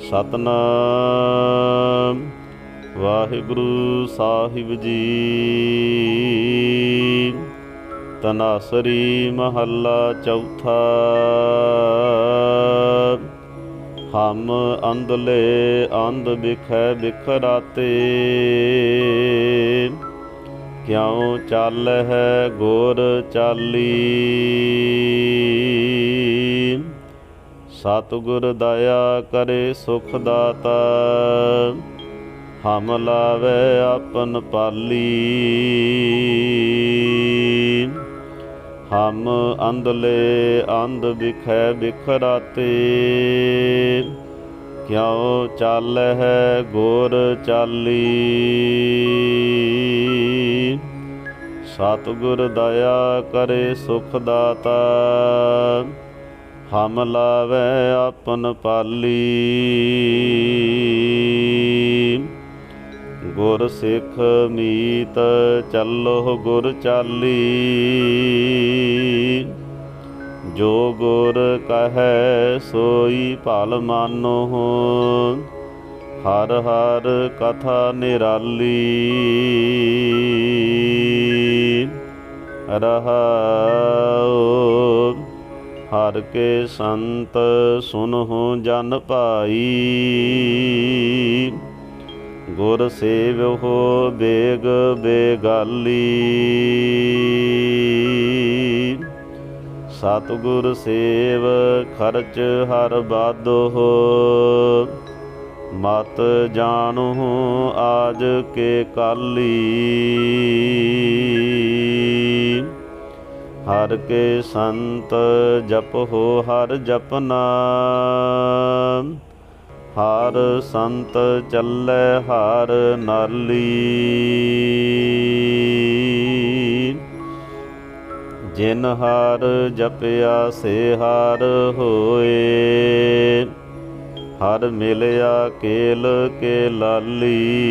ਸਤਨਾਮ। ਵਾਹਿਗੁਰੂ ਸਾਹਿਬ ਜੀ। ਤਨਾਸਰੀ ਮਹੱਲਾ ਚੌਥਾ। ਹਮ ਅੰਧਲੇ ਅੰਧ ਬਿਖੈ ਬਿਖਰਾਤੇ ਕਿਉ ਚੱਲ ਹੈ ਗੋਰ ਚਾਲੀ। ਸਤਿਗੁਰ ਦਇਆ ਕਰੇ ਸੁਖ ਦਾਤਾ। ਹਮ ਲਾਵੇ ਆਪਨ ਪਾਲੀ। ਹਮ ਅੰਧਲੇ ਅੰਧ ਬਿਖੈ ਬਿਖਰਾਤੇ। ਕਿਉ ਚੱਲ ਹੈ ਗੋਰ ਚਾਲੀ। ਸਤਿਗੁਰ ਦਇਆ ਕਰੇ ਸੁਖ ਦਾਤਾ। ਹਮ ਲਾਵੇ ਆਪਨ ਪਾਲੀ। ਗੁਰ ਸਿੱਖ ਮੀਤ ਚੱਲੋ ਗੁਰ ਚਾਲੀ। ਜੋ ਗੁਰ ਕਹੈ ਸੋਈ ਭਲ ਮਾਨੋ ਹਰ ਹਰ ਕਥਾ ਨਿਰਾਲੀ। ਰਹਾਉ ਹਰ ਕੇ ਸੰਤ ਸੁਨਹੁ ਜਨ ਭਾਈ। ਗੁਰ ਸੇਵਹੁ ਬੇਗ ਬੇਗਾਲੀ। ਸਤਿਗੁਰ ਸੇਵ ਖਰਚ ਹਰ ਬਾਦੋ ਮਤ ਜਾਣੂ ਆਜ ਕੇ ਕਾਲੀ। ਹਰ ਕੇ ਸੰਤ ਜਪੋ ਹਰ ਜਪਨਾ। ਹਰ ਸੰਤ ਚੱਲੇ ਹਰ ਨਾਲੀ। ਜਿਨ ਹਰ ਜਪਿਆ ਸੇ ਹਰ ਹੋਏ। ਹਰ ਮਿਲਿਆ ਕੇਲ ਕੇ ਲਾਲੀ।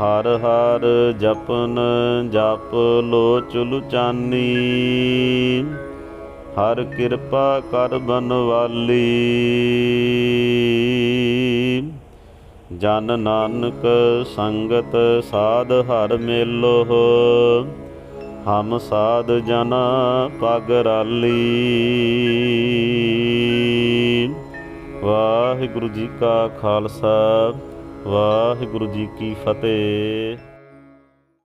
ਹਰ ਹਰ ਜਪਨ ਜਪ ਲੋ ਚੁਲ ਚਾਨੀ। ਹਰ ਕਿਰਪਾ ਕਰ ਬਨਵਾਲੀ। ਜਨ ਨਾਨਕ ਸੰਗਤ ਸਾਧ ਹਰ ਮੇਲੋ ਹਮ ਸਾਧ ਜਨਾ ਪਗ ਰਾਲੀ। ਵਾਹਿਗੁਰੂ ਜੀ ਕਾ ਖਾਲਸਾ। ਵਾਹਿਗੁਰੂ ਜੀ ਕੀ ਫਤਿਹ।